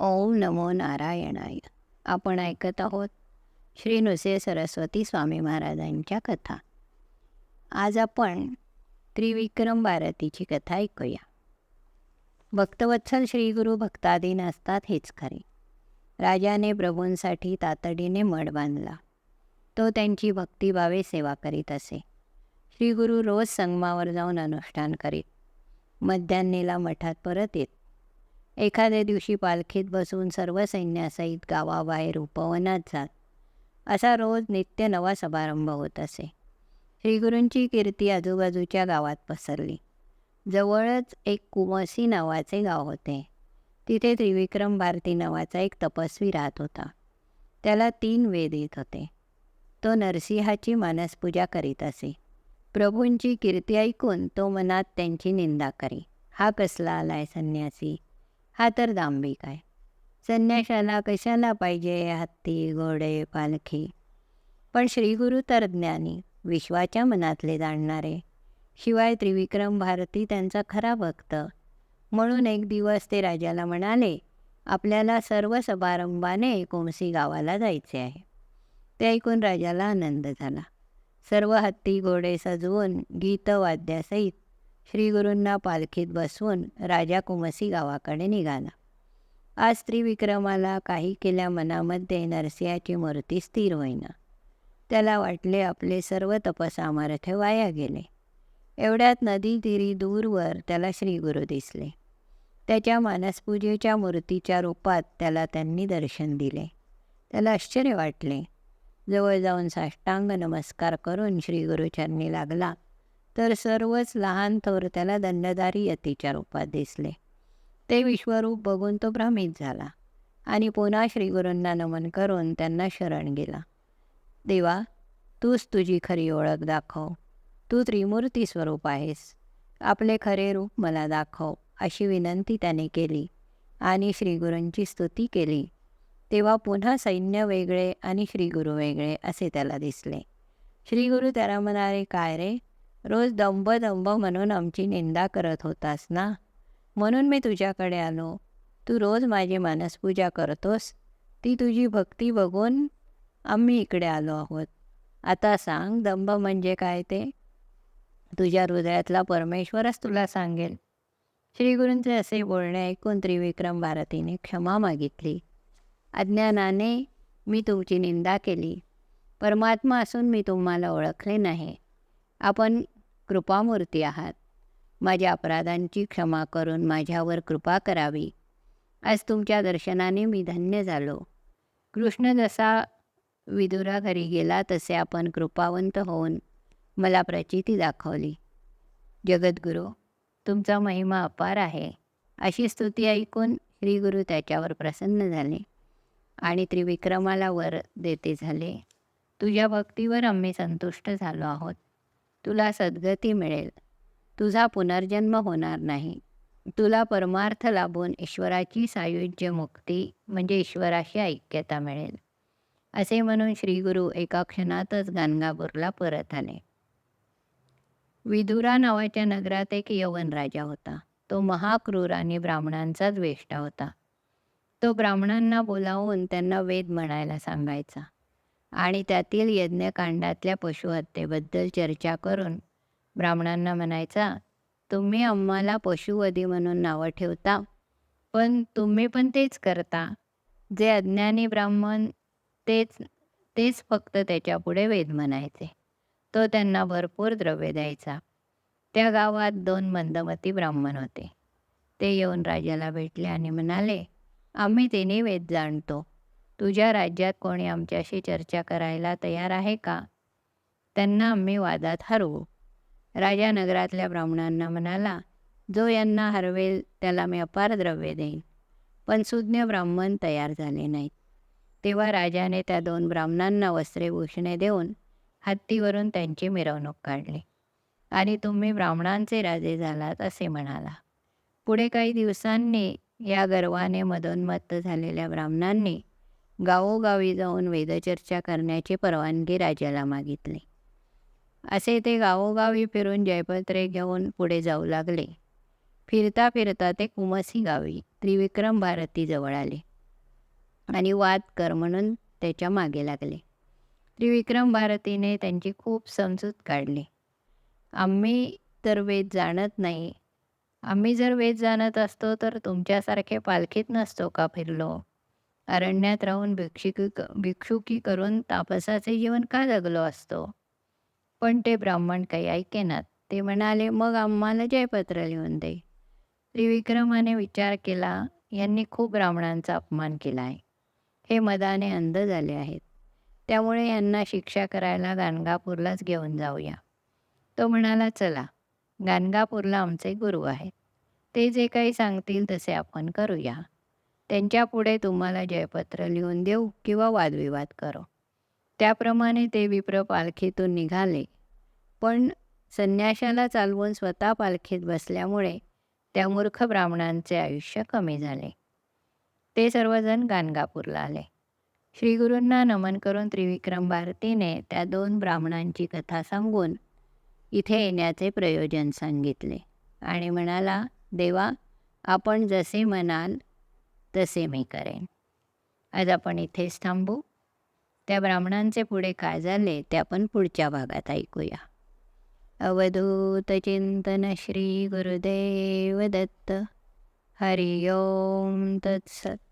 ओम नमो नारायणाय. आपण ऐकत आहोत श्री नुसे सरस्वती स्वामी महाराजांच्या कथा. आज आपण त्रिविक्रम भारतीची कथा ऐकूया. भक्तवत्सल श्री गुरु भक्ताधीन असतात हेच खरे. राजाने प्रभूंसाठी तातडीने मठ बांधला. तो त्यांची भक्तिभावे सेवा करीत असे. श्री गुरु रोज संगमावर जाऊन अनुष्ठान करीत. मध्यान्नीला मठात परत येत. एखाद्या दिवशी पालखीत बसून सर्व सैन्यासहित गावाबाहेर उपवनात जात. असा रोज नित्य नवा समारंभ होत असे. श्रीगुरूंची कीर्ती आजूबाजूच्या गावात पसरली. जवळच एक कुमसी नावाचे गाव होते. तिथे त्रिविक्रम भारती नावाचा एक तपस्वी राहत होता. त्याला तीन वेद येत होते. तो नरसिंहाची मानसपूजा करीत असे. प्रभूंची कीर्ती ऐकून तो मनात त्यांची निंदा करी. हा कसला आलाय संन्यासी? हा तर दांभिक आहे. संन्याशाला कशाला पाहिजे हत्ती घोडे पालखी? पण श्रीगुरु तर ज्ञानी विश्वाच्या मनातले जाणणारे. शिवाय त्रिविक्रम भारती त्यांचा खरा भक्त. म्हणून एक दिवस ते राजाला म्हणाले आपल्याला सर्व समारंभाने कोमसी गावाला जायचे आहे. ते ऐकून राजाला आनंद झाला. सर्व हत्ती घोडे सजवून गीतवाद्यासहित श्रीगुरूंना पालखीत बसवून राजा कुमसी गावाकडे निघाला. आज त्रिविक्रमाला काही केल्या मनामध्ये नरसिंहाची मूर्ती स्थिर होईना. त्याला वाटले आपले सर्व तपसामर्थ्य वाया गेले. एवढ्यात नदी तिरी दूरवर त्याला श्रीगुरू दिसले. त्याच्या मानसपूजेच्या मूर्तीच्या रूपात त्याला त्यांनी दर्शन दिले. त्याला आश्चर्य वाटले. जवळ जाऊन साष्टांग नमस्कार करून श्रीगुरुचरणी लागला. तर सर्वच लहान थोर त्याला दंडधारी यतीच्या रूपात दिसले. ते विश्वरूप बघून तो भ्रमित झाला आणि पुन्हा श्रीगुरूंना नमन करून त्यांना शरण गेला. देवा तूच तुझी खरी ओळख दाखव. तू त्रिमूर्ती स्वरूप आहेस. आपले खरे रूप मला दाखव अशी विनंती त्याने केली आणि श्रीगुरूंची स्तुती केली. तेव्हा पुन्हा सैन्य वेगळे आणि श्रीगुरू वेगळे असे त्याला दिसले. श्रीगुरू त्याला म्हणाले काय रे? रोज दंब दंब म्हणून आमची निंदा करत होतास ना? म्हणून मी तुझ्याकडे आलो. तू रोज माझी मानसपूजा करतोस. ती तुझी भक्ती बघून आम्ही इकडे आलो आहोत. आता सांग दंभ म्हणजे काय ते? तुझ्या हृदयातला परमेश्वरच तुला सांगेल. श्रीगुरूंचे असे बोलणे ऐकून त्रिविक्रम भारतीने क्षमा मागितली. अज्ञानाने मी तुमची निंदा केली. परमात्मा असून मी तुम्हाला ओळखले नाही. आपण कृपामूर्ती आहात. माझ्या अपराधांची क्षमा करून माझ्यावर कृपा करावी. आज तुमच्या दर्शनाने मी धन्य झालो. कृष्ण जसा विदुरा घरी गेला तसे आपण कृपावंत होऊन मला प्रचिती दाखवली. जगद्गुरू तुमचा महिमा अपार आहे. अशी स्तुती ऐकून श्रीगुरू त्याच्यावर प्रसन्न झाले आणि त्रिविक्रमाला वर देते झाले. तुझ्या भक्तीवर आम्ही संतुष्ट झालो आहोत. तुला सद्गती मिळेल. तुझा पुनर्जन्म होणार नाही. तुला परमार्थ लाभून ईश्वराची सायुज्य मुक्ती म्हणजे ईश्वराशी ऐक्यता मिळेल. असे म्हणून श्रीगुरु एका क्षणातच गाणगापूरला परत आले. विदुरा नावाच्या नगरात एक यवन राजा होता. तो महाक्रूर आणि ब्राह्मणांचा द्वेष्टा होता. तो ब्राह्मणांना बोलावून त्यांना वेद म्हणायला सांगायचा. आणि त्यातील यज्ञकांडातल्या पशुहत्येबद्दल चर्चा करून ब्राह्मणांना म्हणायचा तुम्ही आम्हाला पशुवधी म्हणून नावं ठेवता पण तुम्ही पण तेच करता. जे अज्ञानी ब्राह्मण तेच तेच फक्त त्याच्यापुढे वेद म्हणायचे. तो त्यांना भरपूर द्रव्य द्यायचा. त्या गावात दोन मंदमती ब्राह्मण होते. ते येऊन राजाला भेटले आणि म्हणाले आम्ही तिने वेद जाणतो. तुझ्या राज्यात कोणी आमच्याशी चर्चा करायला तयार आहे का? त्यांना आम्ही वादात हरवू. राजा नगरातल्या ब्राह्मणांना म्हणाला जो यांना हरवेल त्याला मी अपार द्रव्य देईन. पण सुज्ञ ब्राह्मण तयार झाले नाहीत. तेव्हा राजाने त्या दोन ब्राह्मणांना वस्त्रे भूषणे देऊन हत्तीवरून त्यांची मिरवणूक काढली. आणि तुम्ही ब्राह्मणांचे राजे झालात असे म्हणाला. पुढे काही दिवसांनी या गर्वाने मदोन्मत्त झालेल्या ब्राह्मणांनी गावोगावी जाऊन वेदचर्चा करण्याची परवानगी राजाला मागितली. असे ते गावोगावी फिरून जयपत्रे घेऊन पुढे जाऊ लागले. फिरता फिरता ते कुमसी गावी त्रिविक्रम भारतीजवळ आले आणि वाद कर म्हणून त्याच्यामागे लागले. त्रिविक्रम भारतीने त्यांची खूप समजूत काढली. आम्ही तर वेद जाणत नाही. आम्ही जर वेद जाणत असतो तर तुमच्यासारखे पालखीत नसतो का फिरलो? अरण्यात राहून भिक्षुकी भिक्षुकी करून तापसाचे जीवन का जगलो असतो? पण ते ब्राह्मण काही ऐकेनात ते म्हणाले मग आम्हाला जयपत्र लिहून दे. त्रिविक्रमाने विचार केला यांनी खूप ब्राह्मणांचा अपमान केला आहे हे मदाने अंध झाले आहेत. त्यामुळे यांना शिक्षा करायला गाणगापूरलाच घेऊन जाऊया. तो म्हणाला चला. गाणगापूरला आमचे गुरु आहेत. ते जे काही सांगतील तसे आपण करूया. त्यांच्यापुढे तुम्हाला जयपत्र लिहून देऊ किंवा वादविवाद करू. त्याप्रमाणे ते विप्र पालखीतून निघाले. पण संन्याशाला चालवून स्वतः पालखीत बसल्यामुळे त्या मूर्ख ब्राह्मणांचे आयुष्य कमी झाले. ते सर्वजण गाणगापूरला आले. श्रीगुरूंना नमन करून त्रिविक्रम भारतीने त्या दोन ब्राह्मणांची कथा सांगून इथे येण्याचे प्रयोजन सांगितले आणि म्हणाला देवा आपण जसे म्हणाल तसे मी करेन. आज आपण इथेच थांबू. त्या ब्राह्मणांचे पुढे काय झाले ते आपण पुढच्या भागात ऐकूया. अवधूत चिंतन श्री गुरुदेव दत्त. हरिओम तत्सत.